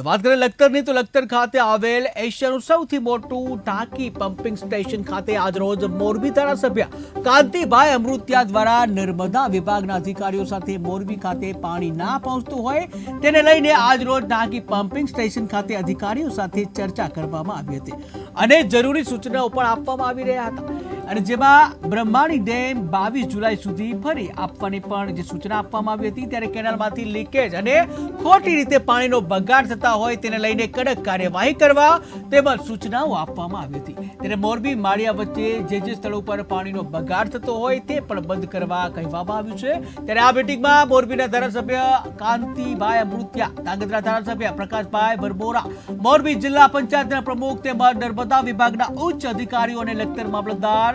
તો વાત કરીએ લખતરની, તો લખતર ખાતે આવેલ એશિયાનું સૌથી મોટું ટાંકી પમ્પિંગ સ્ટેશન ખાતે આજરોજ મોરબી ધારાસભ્ય કાંતિભાઈ અમૃતિયા દ્વારા નર્મદા વિભાગના અધિકારીઓ સાથે મોરબી ખાતે પાણી ના પહોંચતું હોય તેને લઈને આજરોજ ટાંકી પમ્પિંગ સ્ટેશન ખાતે અધિકારીઓ સાથે ચર્ચા કરવામાં આવી હતી. અને જરૂરી સૂચનાઓ પણ આપવામાં આવી રહ્યા હતા. અને જેમાં બ્રહ્માણી ડેમ બાવીસ જુલાઈ સુધી ફરી આપવાની પણ જે સૂચના આપવામાં આવી હતી, ત્યારે કેનાલમાંથી લીકેજ અને ખોટી રીતે પાણીનો બગાડ થતા હોય તેને લઈને કડક કાર્યવાહી કરવા તેમજ સૂચનાઓ આપવામાં આવી હતી. ત્યારે મોરબી, માળિયા વચ્ચે જે જે સ્થળો પર પાણીનો બગાડ થતો હોય તે પણ બંધ કરવા કહેવામાં આવ્યું છે. ત્યારે આ મિટિંગમાં મોરબીના ધારાસભ્ય કાંતિભાઈ અમૃત્યા ધાંગધ્રા ધારાસભ્ય પ્રકાશભાઈ ભરબોરા મોરબી જિલ્લા પંચાયતના પ્રમુખ તેમજ નર્મદા વિભાગના ઉચ્ચ અધિકારીઓ અને લખતર મામલતદાર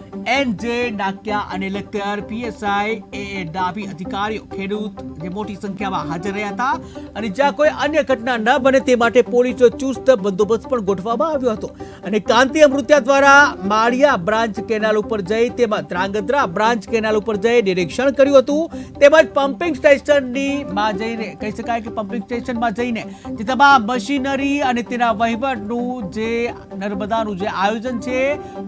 એન જે નાક્યા અને લખતર પીએસઆઈ એ ડાબી અધિકારીઓ, ખેડૂત જે મોટી સંખ્યામાં હાજર રહ્યા હતા અને જ્યાં કોઈ અન્ય ઘટના ન બને તે માટે પોલીસો ચુસ્ત બંદોબસ્ત પણ ગોઠવવામાં આવ્યો હતો. અને કાંતિ અમૃત્યા દ્વારા માળિયા બ્રાન્ચ કેનાલ ઉપર જઈ તેમજ ધ્રાંગધ્રા બ્રાન્ચ કેનાલ ઉપર જઈ નિરીક્ષણ કર્યું હતું. તેમજ પમ્પિંગ સ્ટેશનની માં જઈને, કહી શકાય કે પમ્પિંગ સ્ટેશનમાં જઈને જે તમામ મશીનરી અને તેના વહીવટનું જે નર્મદાનું જે આયોજન છે,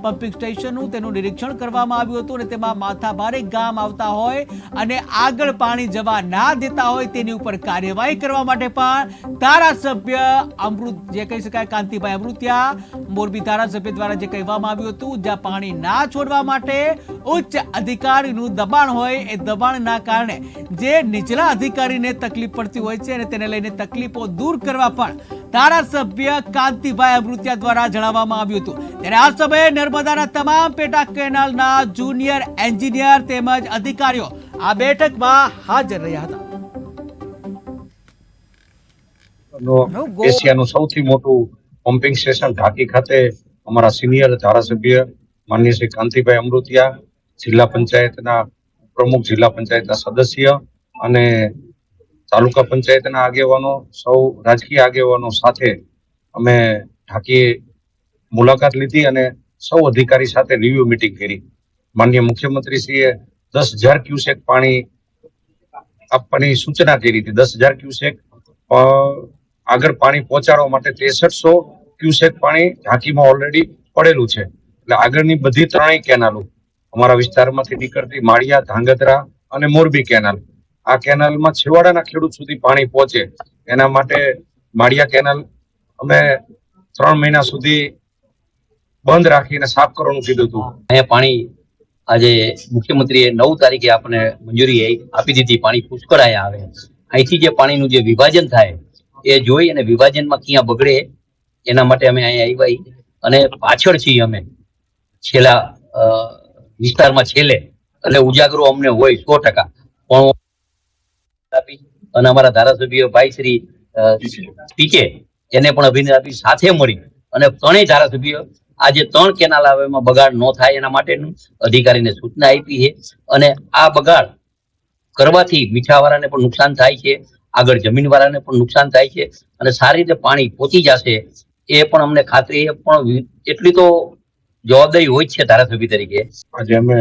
પમ્પિંગ સ્ટેશનનું તેનું નિરીક્ષણ કરવામાં આવ્યું હતું અને તેમાં માથાભારે ગામ આવતા હોય અને આગળ પાણી જવા ના દેતા હોય તેની ઉપર કાર્યવાહી કરવા માટે પણ ધારાસભ્ય અમૃત જે કહી શકાય કાંતિભાઈ અમૃતિયા મોરબી ધારાસભ્ય દ્વારા જે કહેવામાં આવ્યું હતું, જ્યાં પાણી ના છોડવા માટે ઉચ્ચ અધિકારીનું દબાણ હોય, એ દબાણના કારણે જે નીચલા અધિકારીને તકલીફ પડતી હોય છે અને તેને લઈને તકલીફો દૂર કરવા પણ ધારાસભ્ય કાંતિભાઈ અમૃત્યા દ્વારા જણાવવામાં આવ્યું હતું. ત્યારે આ સમયે નર્મદાના તમામ પેટા કેનાલના જુનિયર એન્જિનિયર તેમજ અધિકારીઓ આ બેઠકમાં હાજર રહ્યા હતા. એશિયાનું સૌથી મોટું પમ્પિંગ સ્ટેશન ઢાકી ખાતે અમારા સિનિયર ધારાસભ્ય માનનીય શ્રી કાંતિભાઈ અમૃતિયા જિલ્લા પંચાયતના પ્રમુખ જિલ્લા પંચાયતના સદસ્ય અને તાલુકા પંચાયતના આગેવાનો, સૌ રાજકીય આગેવાનો સાથે અમે ઢાંકીએ મુલાકાત લીધી અને સૌ અધિકારી સાથે રિવ્યુ મિટિંગ કરી. માનનીય મુખ્યમંત્રીશ્રીએ દસ હજાર ક્યુસેક પાણી આપવાની સૂચના કરી હતી. દસ હજાર ક્યુસેક આગળ પાણી પહોંચાડવા માટે ત્રેસઠસો ક્યુસેક પાણી ઢાંકીમાં ઓલરેડી પડેલું છે. એટલે આગળની બધી ત્રણેય કેનાલો અમારા વિસ્તારમાંથી નીકળતી માળિયા, ધાંગધ્રા અને મોરબી કેનાલ આ કેનાલમાં છેવાડાના ખેડૂત સુધી પાણી પહોંચે. એના માટે માળિયા કેનાલ અમે ત્રણ મહિના સુધી બંધ રાખીને સાફ કરવાનું કીધું હતું. અહીંયા પાણી આજે મુખ્યમંત્રીએ નવ તારીખે આપણને મંજૂરી આપી દીધી. પાણી પુષ્કળ આવે. અહીંથી જે પાણીનું જે વિભાજન થાય, એ જોઈ અને વિભાજનમાં ક્યાં બગડે, એના માટે અમે અહીંયા આવ્યા અને પાછળ છીએ અમે. છેલ્લા વિસ્તારમાં છેલ્લે. એટલે ઉજાગરો અમને હોય સો ટકા. પણ આપી અને અમારા ધારાસભ્ય ભાઈ શ્રી પીકે એને પણ અભિનંદન આપી સાથે મળી અને ત્રણેય ધારાસભ્ય આ ત્રણ કેનાલ આવે એમાં બગાડ ન થાય એના માટેનું અધિકારીને સૂચના આપી છે અને આ બગાડ કરવાથી મીઠાવાળાને પણ નુકસાન થાય છે આગળ જમીનવાળાને પણ નુકસાન થાય છે અને સારી રીતે પાણી પહોંચી જશે એ પણ અમને ખાતરી પણ એટલી તો જવાબદારી હોય જ છે ધારાસભ્ય તરીકે. આજે અમે